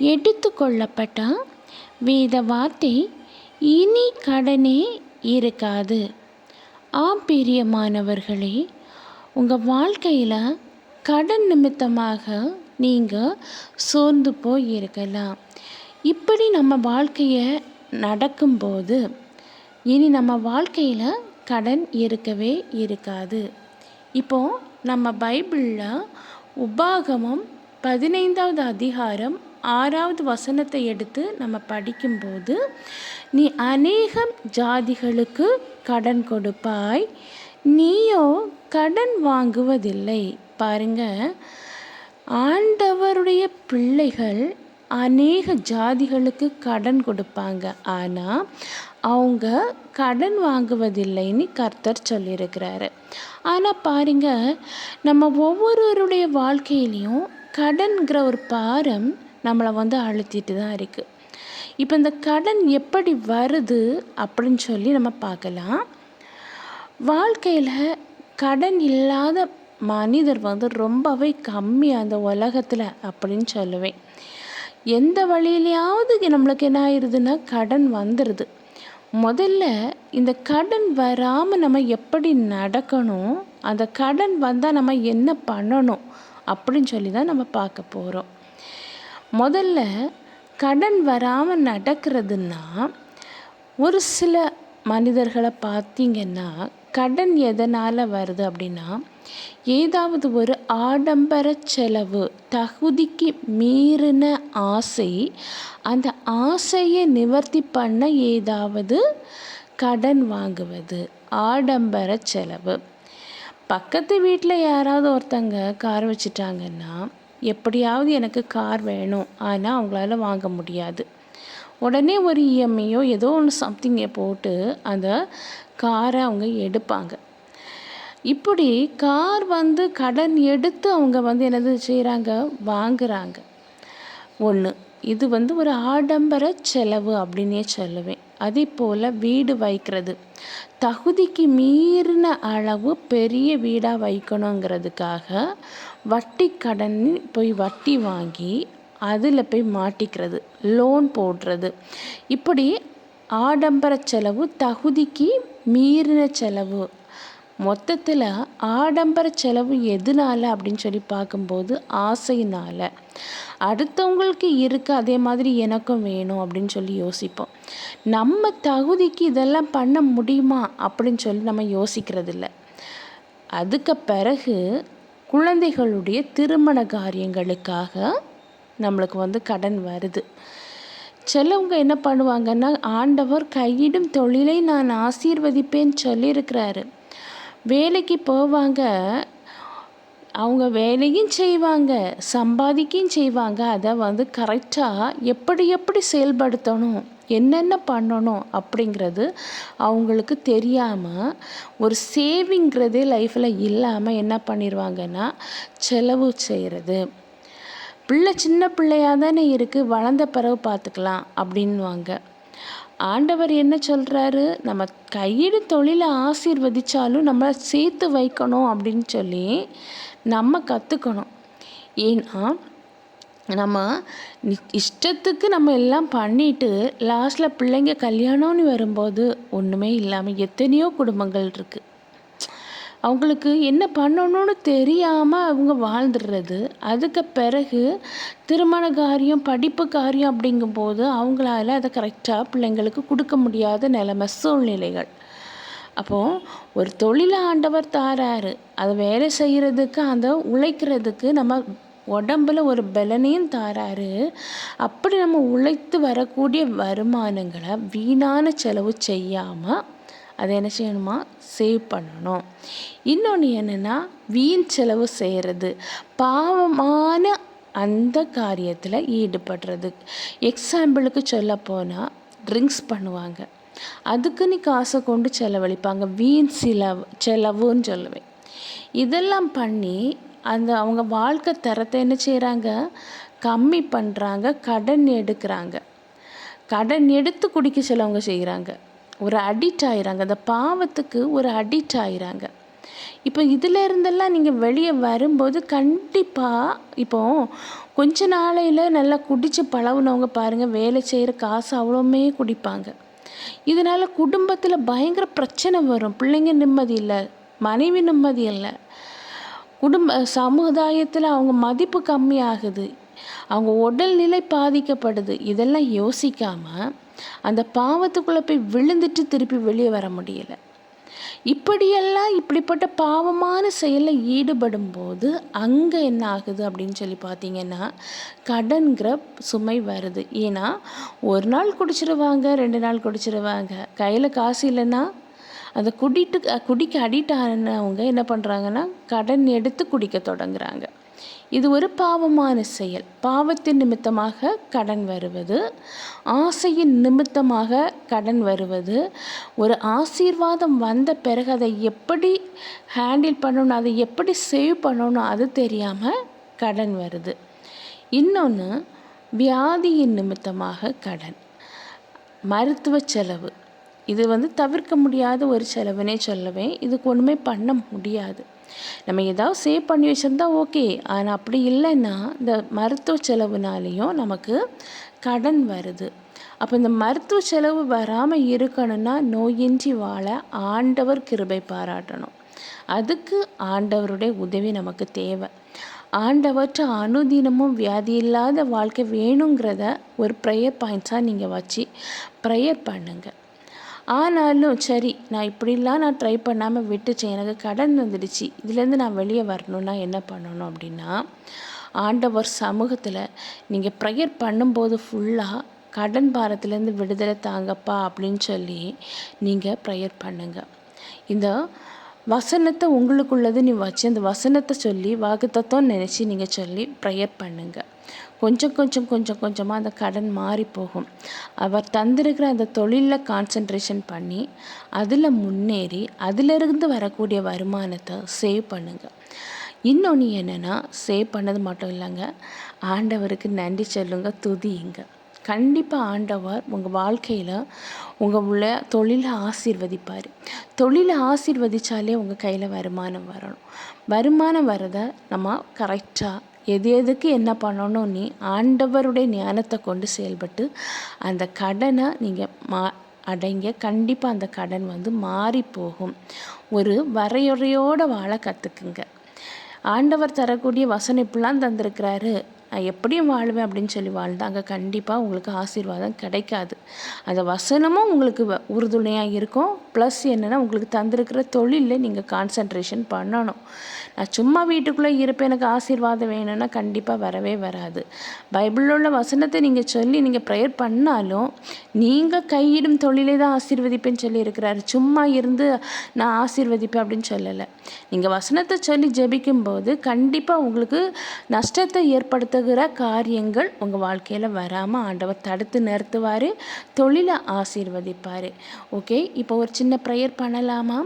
எடுத்துக்கொள்ளப்பட்ட வேத வார்த்தை இனி கடனே இருக்காது. ஆம் பிரியமானவர்களே உங்கள் வாழ்க்கையில் கடன் நிமித்தமாக நீங்கள் சோர்ந்து போய் இருக்கலாம் இப்படி நம்ம வாழ்க்கையை நடக்கும்போது இனி நம்ம வாழ்க்கையில் கடன் இருக்கவே இருக்காது. இப்போ நம்ம பைபிளில் உபாகமம் பதினைந்தாவது அதிகாரம் ஆறாவது வசனத்தை எடுத்து நம்ம படிக்கும்போது நீ அநேகம் ஜாதிகளுக்கு கடன் கொடுப்பாய் நீயோ கடன் வாங்குவதில்லை. பாருங்க ஆண்டவருடைய பிள்ளைகள் அநேக ஜாதிகளுக்கு கடன் கொடுப்பாங்க. ஆனால் அவங்க கடன் வாங்குவதில்லைன்னு கர்த்தர் சொல்லியிருக்கிறாரு. ஆனால் பாருங்க நம்ம ஒவ்வொருவருடைய வாழ்க்கையிலையும் கடன்கிற ஒரு பாரம் நம்மளை வந்து அழுத்திட்டு தான் இருக்குது இப்போ இந்த கடன் எப்படி வருது அப்படின்னு சொல்லி நம்ம பார்க்கலாம். வாழ்க்கையில் கடன் இல்லாத மனிதர் வந்து ரொம்பவே கம்மி அந்த உலகத்தில் அப்படின்னு சொல்லுவேன். எந்த வழியிலையாவது நம்மளுக்கு என்ன ஆயிடுதுன்னா கடன் வந்துடுது முதல்ல இந்த கடன் வராமல் நம்ம எப்படி நடக்கணும் அந்த கடன் வந்தால் நம்ம என்ன பண்ணணும் அப்படின்னு சொல்லி தான் நம்ம பார்க்க போகிறோம் முதல்ல கடன் வராமல் நடக்கிறதுன்னா ஒரு சில மனிதர்களை பார்த்தீங்கன்னா கடன் எதனால் வருது அப்படின்னா ஏதாவது ஒரு ஆடம்பர செலவு தகுதிக்கு மீறின ஆசை அந்த ஆசையை நிவர்த்தி பண்ண ஏதாவது கடன் வாங்குவது ஆடம்பர செலவு. பக்கத்து வீட்டில் யாராவது ஒருத்தங்க கார் வச்சுட்டாங்கன்னா எப்படியாவது எனக்கு கார் வேணும். ஆனால் அவங்களால வாங்க முடியாது. உடனே ஒரு இஎம்ஐயோ ஏதோ ஒன்று சம்திங்கை போட்டு அந்த காரை அவங்க எடுப்பாங்க. இப்படி கார் வந்து கடன் எடுத்து அவங்க வந்து என்னது செய்கிறாங்க வாங்குறாங்க. ஒன்று இது வந்து ஒரு ஆடம்பர செலவு அப்படின்னே சொல்லுவேன் அதே போல் வீடு வைக்கிறது. தகுதிக்கு மீறின அளவு பெரிய வீடாக வைக்கணுங்கிறதுக்காக வட்டி கடன் போய் வட்டி வாங்கி அதில் போய் மாட்டிக்கிறது லோன் போடுறது. இப்படி ஆடம்பர செலவு தகுதிக்கு மீறின செலவு மொத்தத்தில் ஆடம்பர செலவு எதனால அப்படின்னு சொல்லி பார்க்கும்போது ஆசையினால். அடுத்தவங்களுக்கு இருக்க அதே மாதிரி எனக்கும் வேணும் அப்படின்னு சொல்லி யோசிப்போம். நம்ம தகுதிக்கு இதெல்லாம் பண்ண முடியுமா அப்படின்னு சொல்லி நம்ம யோசிக்கிறது இல்லை அதுக்கு பிறகு குழந்தைகளுடைய திருமண காரியங்களுக்காக நம்மளுக்கு வந்து கடன் வருது. சிலவங்க என்ன பண்ணுவாங்கன்னா ஆண்டவர் கையிடும் தொழிலை நான் ஆசீர்வதிப்பேன்னு சொல்லியிருக்கிறாரு. வேலைக்கு போவாங்க. அவங்க வேலையும் செய்வாங்க சம்பாதிக்கையும் செய்வாங்க. அதை வந்து கரெக்டாக எப்படி எப்படி செயல்படுத்தணும் என்னென்ன பண்ணணும் அப்படிங்கிறது அவங்களுக்கு தெரியாமல் ஒரு சேவிங்கிறதே லைஃப்பில் இல்லாமல் என்ன பண்ணிடுவாங்கன்னா செலவு செய்கிறது பிள்ளை சின்ன பிள்ளையாக தானே இருக்குது வளர்ந்த பிறகு பார்த்துக்கலாம் அப்படின்வாங்க ஆண்டவர் என்ன சொல்கிறாரு நம்ம கையெடு தொழிலை ஆசீர்வதித்தாலும் நம்ம சேர்த்து வைக்கணும் அப்படின்னு சொல்லி நம்ம கற்றுக்கணும் ஏன்னா நம்ம இஷ்டத்துக்கு நம்ம எல்லாம் பண்ணிட்டு லாஸ்ட்டில் பிள்ளைங்க கல்யாணம்னு வரும்போது ஒன்றுமே இல்லாமல் எத்தனையோ குடும்பங்கள் இருக்குது அவங்களுக்கு என்ன பண்ணணும்னு தெரியாமல் அவங்க வாழ்ந்துடுறது. அதுக்கு பிறகு திருமண காரியம் படிப்பு காரியம் அப்படிங்கும்போது அவங்களால அதை கரெக்டாக பிள்ளைங்களுக்கு கொடுக்க முடியாத நிலைமை சூழ்நிலைகள். அப்போது ஒரு தொழிலை ஆண்டவர் தாராரு. அதை வேலை செய்கிறதுக்கு அந்த உழைக்கிறதுக்கு நம்ம உடம்புல ஒரு பலனையும் தாராரு. அப்படி நம்ம உழைத்து வரக்கூடிய வருமானங்களை வீணான செலவு செய்யாமல் அதை என்ன செய்யணுமா? சேவ் பண்ணணும். இன்னொன்று என்னென்னா வீண் செலவு செய்கிறது பாவமான அந்த காரியத்தில் ஈடுபடுறது. எக்ஸாம்பிளுக்கு சொல்ல போனால் ட்ரிங்க்ஸ் பண்ணுவாங்க. அதுக்கு நீ காசை கொண்டு செலவழிப்பாங்க. வீண் செலவு செலவுன்னு சொல்லுவேன். இதெல்லாம் பண்ணி அந்த அவங்க வாழ்க்கை தரத்தை என்ன செய்கிறாங்க கம்மி பண்ணுறாங்க கடன் எடுக்கிறாங்க. கடன் எடுத்து குடிக்க சிலவங்க செய்கிறாங்க ஒரு அடிக்ட் ஆயிறாங்க. அந்த பாவத்துக்கு ஒரு அடிக்ட் ஆயிறாங்க. இப்போ இதில் இருந்தெல்லாம் நீங்கள் வெளியே வரும்போது கண்டிப்பாக இப்போ கொஞ்ச நாளையில் நல்லா குடித்து பழகுனவங்க பாருங்கள் வேலை செய்கிற காசு அவ்வளோமே குடிப்பாங்க. இதனால் குடும்பத்தில் பயங்கர பிரச்சனை வரும். பிள்ளைங்க நிம்மதி இல்லை மனைவி நிம்மதி இல்லை. குடும்ப சமுதாயத்தில் அவங்க மதிப்பு கம்மியாகுது. அவங்க உடல்நிலை பாதிக்கப்படுது. இதெல்லாம் யோசிக்காமல் அந்த பாவத்துக்குள்ளே போய் விழுந்துட்டு திருப்பி வெளியே வர முடியலை. இப்படியெல்லாம் இப்படிப்பட்ட பாவமான செயலில் ஈடுபடும் போது அங்கே என்ன ஆகுது அப்படின்னு சொல்லி பார்த்தீங்கன்னா கடன்கிற சுமை வருது. ஏன்னா ஒரு நாள் குடிச்சிருவாங்க ரெண்டு நாள் குடிச்சிருவாங்க. கையில் காசு இல்லைன்னா அந்த குடிட்டு குடிக்க அடிக்ட் ஆனவங்க என்ன பண்ணுறாங்கன்னா கடன் எடுத்து குடிக்க தொடங்குறாங்க. இது ஒரு பாவமான செயல். பாவத்தின் நிமித்தமாக கடன் வருவது ஆசையின் நிமித்தமாக கடன் வருவது ஒரு ஆசீர்வாதம் வந்த பிறகு அதை எப்படி ஹேண்டில் பண்ணணும் அதை எப்படி சேவ் பண்ணணும் அது தெரியாமல் கடன் வருது. இன்னொன்று வியாதியின் நிமித்தமாக கடன். மருத்துவ செலவு. இது வந்து தவிர்க்க முடியாத ஒரு செலவுனே சொல்லுவேன் இதுக்கு ஒன்றுமே பண்ண முடியாது. நம்ம ஏதாவது சேவ் பண்ணி வச்சுருந்தா ஓகே ஆனால் அப்படி இல்லைன்னா இந்த மருத்துவ செலவுனாலேயும் நமக்கு கடன் வருது. அப்போ இந்த மருத்துவ செலவு வராமல் இருக்கணும்னா நோயின்றி வாழ ஆண்டவர் கிருபை பாராட்டணும். அதுக்கு ஆண்டவருடைய உதவி நமக்கு தேவை. ஆண்டவற்ற அனுதினமும் வியாதி இல்லாத வாழ்க்கை வேணுங்கிறத ஒரு ப்ரேயர் பாயிண்ட்ஸாக நீங்கள் வச்சு ப்ரேயர் பண்ணுங்கள் ஆனாலும் சரி நான் இப்படிலாம் நான் ட்ரை பண்ணாமல் விட்டுச்சேன் எனக்கு கடன் வந்துடுச்சு. இதுலேருந்து நான் வெளியே வரணுன்னா என்ன பண்ணணும் அப்படின்னா ஆண்டவர் சமூகத்தில் நீங்கள் ப்ரேயர் பண்ணும்போது ஃபுல்லாக கடன் பாரத்துலேருந்து விடுதலை தாங்கப்பா அப்படின்னு சொல்லி நீங்கள் ப்ரேயர் பண்ணுங்கள் இந்த வசனத்தை உங்களுக்குள்ளது நீ வச்சு அந்த வசனத்தை சொல்லி வாக்குத்தத்தம் நினச்சி நீங்கள் சொல்லி ப்ரேயர் பண்ணுங்கள் கொஞ்சம் கொஞ்சம் கொஞ்சம் கொஞ்சமாக அந்த கடன் மாறி போகும். அவர் தந்திருக்கிற அந்த தொழிலில் கான்சன்ட்ரேஷன் பண்ணி அதில் முன்னேறி அதிலிருந்து வரக்கூடிய வருமானத்தை சேவ் பண்ணுங்கள் இன்னொன்று என்னென்னா சேவ் பண்ணது மட்டும் இல்லைங்க. ஆண்டவருக்கு நன்றி சொல்லுங்கள் துதியுங்க. கண்டிப்பாக ஆண்டவர் உங்கள் வாழ்க்கையில் உங்கள் உள்ள தொழிலை ஆசீர்வதிப்பார். தொழிலை ஆசீர்வதித்தாலே உங்கள் கையில் வருமானம் வரணும். வருமானம் வரதை நம்ம கரெக்டாக எது எதுக்கு என்ன பண்ணணும் நீ ஆண்டவருடைய ஞானத்தை கொண்டு செயல்பட்டு அந்த கடனை நீங்கள் மா அடைங்க. கண்டிப்பாக அந்த கடன் வந்து மாறி போகும். ஒரு வரையறையோடு வாழ கற்றுக்குங்க ஆண்டவர் தரக்கூடிய வசனம் இப்படிலாம் தந்திருக்கிறாரு. நான் எப்படியும் வாழ்வேன் அப்படின்னு சொல்லி வாழ்ந்தாங்க. கண்டிப்பாக உங்களுக்கு ஆசீர்வாதம் கிடைக்காது. அந்த வசனமும் உங்களுக்கு உறுதுணையாக இருக்கும். ப்ளஸ் என்னென்னா உங்களுக்கு தந்திருக்கிற தொழிலில் நீங்கள் கான்சன்ட்ரேஷன் பண்ணணும். நான் சும்மா வீட்டுக்குள்ளே இருப்பேன் எனக்கு ஆசீர்வாதம் வேணும்னா கண்டிப்பாக வரவே வராது. பைபிளில் உள்ள வசனத்தை நீங்கள் சொல்லி நீங்கள் ப்ரேயர் பண்ணாலும் நீங்கள் கையிடும் தொழிலை தான் ஆசீர்வதிப்பேன்னு சொல்லி இருக்கிறாரு. சும்மா இருந்து நான் ஆசீர்வதிப்பேன் அப்படின்னு சொல்லலை. நீங்கள் வசனத்தை சொல்லி ஜபிக்கும்போது கண்டிப்பாக உங்களுக்கு நஷ்டத்தை ஏற்படுத்த தடுக்கிற காரியங்கள் உங்கள் வாழ்க்கையில் வராமல் ஆண்டவர் தடுத்து நிறுத்துவார் தொழிலை ஆசீர்வதிப்பார். ஓகே இப்போ ஒரு சின்ன ப்ரேயர் பண்ணலாமா?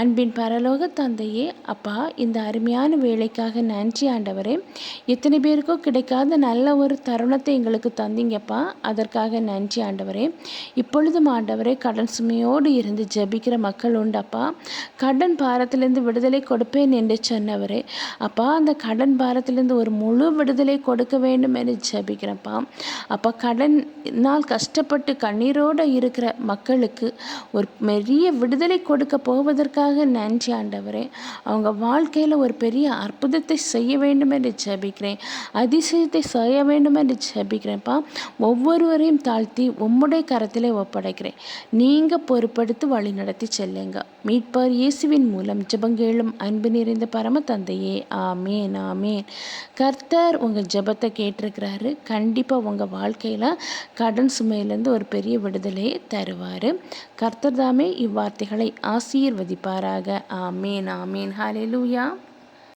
அன்பின் பரலோக தந்தையே அப்பா இந்த அருமையான வேலைக்காக நன்றி ஆண்டவரே. எத்தனை பேருக்கோ கிடைக்காத நல்ல ஒரு தருணத்தை எங்களுக்கு தந்தீங்கப்பா. அதற்காக நன்றி ஆண்டவரே. இப்பொழுதும் ஆண்டவரே கடன் சுமையோடு இருந்து ஜபிக்கிற மக்கள் உண்டப்பா. கடன் பாரத்திலிருந்து விடுதலை கொடுப்பேன் என்று சொன்னவரே. அப்பா அந்த கடன் பாரத்திலிருந்து ஒரு முழு விடுதலை கொடுக்க வேண்டும் என்று ஜபிக்கிறப்பா. கடன் நாள் கஷ்டப்பட்டு கண்ணீரோடு இருக்கிற மக்களுக்கு ஒரு பெரிய விடுதலை கொடுக்க போவதற்காக நன்றி ஆண்டவரே. அவங்க வாழ்க்கையில் ஒரு பெரிய அற்புதத்தை செய்ய வேண்டும் என்று ஜபிக்கிறேன். அதிசயத்தை செய்ய வேண்டும் என்று ஜபிக்கிறேன்ப்பா. ஒவ்வொருவரையும் தாழ்த்தி உம்முடைய கரத்திலே ஒப்படைக்கிறேன். நீங்கள் பொறுப்படுத்தி வழி நடத்தி செல்லுங்க. மீட்பார் இயேசுவின் மூலம் ஜபங்கேளும் அன்பு நிறைந்த பரம தந்தையே. ஆமேன் ஆமேன். கர்த்தர் உங்கள் ஜெபத்தை கேட்டிருக்கிறாரு. கண்டிப்பாக உங்கள் வாழ்க்கையில் கடன் சுமையிலேருந்து ஒரு பெரிய விடுதலையை தருவார். கர்த்தர் தாமே இவ்வார்த்தைகளை ஆசீர்வதிப்பாராக. ஆமேன் ஆமேன். ஹாலே